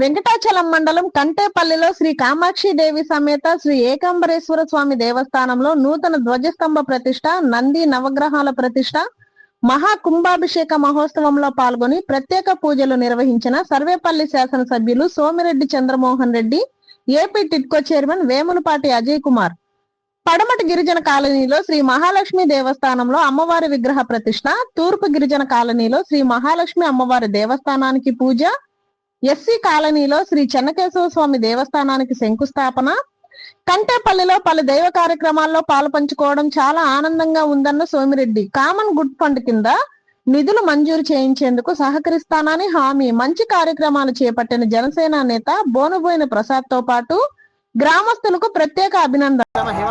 వెంకటాచలం మండలం కంటేపల్లిలో శ్రీ కామాక్షి దేవి సమేత శ్రీ ఏకాంబరేశ్వర స్వామి దేవస్థానంలో నూతన ధ్వజస్తంభ ప్రతిష్ట నంది నవగ్రహాల ప్రతిష్ట మహా కుంభాభిషేక మహోత్సవంలో పాల్గొని ప్రత్యేక పూజలు నిర్వహించిన సర్వేపల్లి శాసనసభ్యులు సోమిరెడ్డి చంద్రమోహన్ రెడ్డి ఏపీ టిట్కో చైర్మన్ వేములపాటి అజయ్ కుమార్. పడమటి గిరిజన కాలనీలో శ్రీ మహాలక్ష్మి దేవస్థానంలో అమ్మవారి విగ్రహ ప్రతిష్ట తూర్పు గిరిజన కాలనీలో శ్రీ మహాలక్ష్మి అమ్మవారి దేవస్థానానికి పూజ ఎస్సీ కాలనీలో శ్రీ చెన్నకేశవ స్వామి దేవస్థానానికి శంకుస్థాపన. కంటేపల్లిలో పలు దైవ కార్యక్రమాల్లో పాలు పంచుకోవడం చాలా ఆనందంగా ఉందన్న సోమిరెడ్డి. కామన్ గుడ్ ఫండ్ కింద నిధులు మంజూరు చేయించేందుకు సహకరిస్తానని హామీ. మంచి కార్యక్రమాలు చేపట్టిన జనసేన నేత బోనబోయిన ప్రసాద్తో పాటు గ్రామస్తులకు ప్రత్యేక అభినందన మహిమ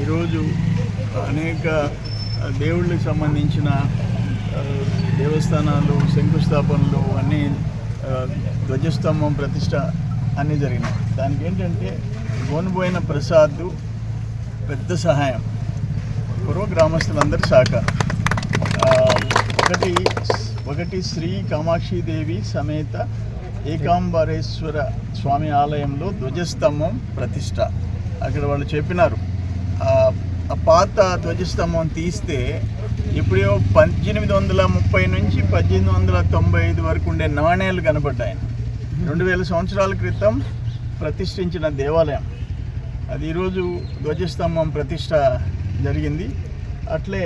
ఈరోజు అనేక దేవుళ్ళకి సంబంధించిన దేవస్థానాలు శంకుస్థాపనలు అన్నీ ధ్వజస్తంభం ప్రతిష్ట అన్నీ జరిగినాయి. దానికి ఏంటంటే గోనుబోయిన ప్రసాద్ పెద్ద సహాయం. పూర్వ గ్రామస్తులందరి సహకారం. ఒకటి ఒకటి శ్రీ కామాక్షిదేవి సమేత ఏకాంబరేశ్వర స్వామి ఆలయంలో ధ్వజస్తంభం ప్రతిష్ట. అక్కడ వాళ్ళు చెప్పినారు. ఆ పాత ధ్వజస్తంభం తీస్తే ఎప్పుడో పద్దెనిమిది వందల ముప్పై నుంచి పద్దెనిమిది వందల తొంభై ఐదు వరకు ఉండే నాణేలు కనబడ్డాయి రెండు వేల సంవత్సరాల క్రితం ప్రతిష్ఠించిన దేవాలయం. అది ఈరోజు ధ్వజస్తంభం ప్రతిష్ట జరిగింది. అట్లే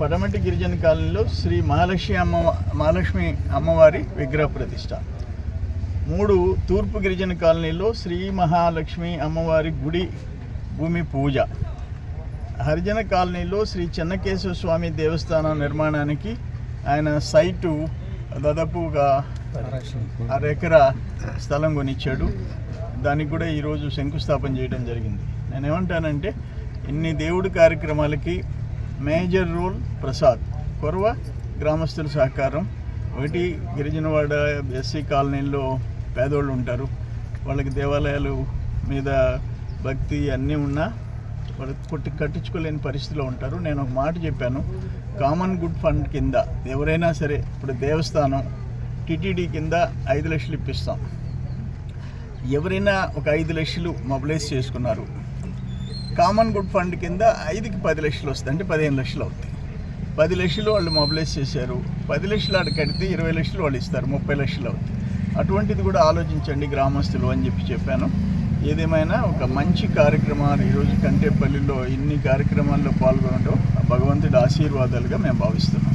పడమటి గిరిజన కాలనీలో శ్రీ మహాలక్ష్మి అమ్మ మహాలక్ష్మి అమ్మవారి విగ్రహ ప్రతిష్ట. మూడు తూర్పు గిరిజన కాలనీలో శ్రీ మహాలక్ష్మి అమ్మవారి గుడి భూమి పూజ. హరిజన కాలనీలో శ్రీ చెన్నకేశవ స్వామి దేవస్థానం నిర్మాణానికి ఆయన సైటు దాదాపుగా అర ఎకరా స్థలం కొనిచ్చాడు. దానికి కూడా ఈరోజు శంకుస్థాపన చేయడం జరిగింది. నేను ఏమంటానంటే ఇన్ని దేవుడి కార్యక్రమాలకి మేజర్ రోల్ ప్రసాద్ కొరవ గ్రామస్తుల సహకారం. ఒకటి గిరిజనవాడ ఎస్సీ కాలనీలో పేదోళ్ళు ఉంటారు. వాళ్ళకి దేవాలయాలు మీద భక్తి అన్నీ ఉన్నా వాళ్ళు కొట్టి కట్టించుకోలేని పరిస్థితిలో ఉంటారు. నేను ఒక మాట చెప్పాను. కామన్ గుడ్ ఫండ్ కింద ఎవరైనా సరే ఇప్పుడు దేవస్థానం టీటీడీ కింద ఐదు లక్షలు ఇప్పిస్తాం. ఎవరైనా ఒక ఐదు లక్షలు మొబిలైజ్ చేసుకున్నారు. కామన్ గుడ్ ఫండ్ కింద ఐదుకి పది లక్షలు వస్తాయి. అంటే పదిహేను లక్షలు అవుతాయి. పది లక్షలు వాళ్ళు మొబిలైజ్ చేశారు. పది లక్షలు ఆడ కడితే ఇరవై లక్షలు వాళ్ళు ఇస్తారు. ముప్పై లక్షలు అవుతాయి. అటువంటిది కూడా ఆలోచించండి గ్రామస్తులు అని చెప్పి చెప్పాను. ఏదేమైనా ఒక మంచి కార్యక్రమాలు ఈరోజు కంటేపల్లిలో ఇన్ని కార్యక్రమాల్లో పాల్గొనడం భగవంతుడి ఆశీర్వాదాలుగా మేము భావిస్తున్నాం.